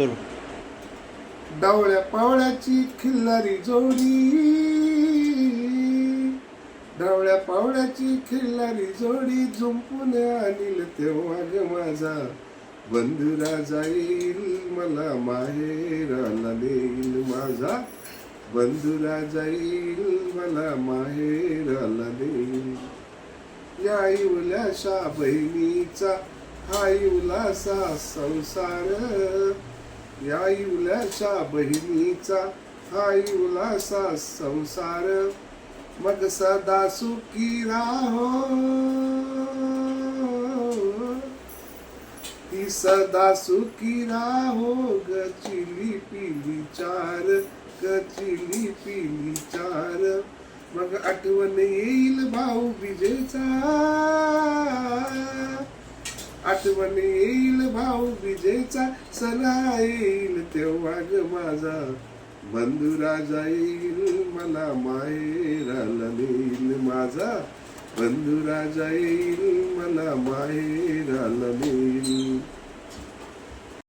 सुरू डावळ्या पावळ्याची खिल्लारी जोडी. डावळ्या पावळ्याची खिल्लारी जोडी झुंपून आणील तेव्हा ग माझा. बंधुरा जाईल मला माहेराला देईल माझा. बंधुरा जाईल मला माहेराला देईल. या इवल्याशा बहिणीचा हा इवलासा संसार. या इवल्याशा बहिणीचा हा इवलासा संसार. मग सदा सुखी राहो. ती सदा सुखी राहो गचिली पिली चार गचिली पिली चार. मग आठवण येईल भाऊ विजेचा. आठवण येईल भाऊ बिजेचा सला येईल तेव्हा ग माझा बंधुरा जाईल मला माहेराला नेईल. माझा बंधुरा जाईल मला माहेराला नेईल.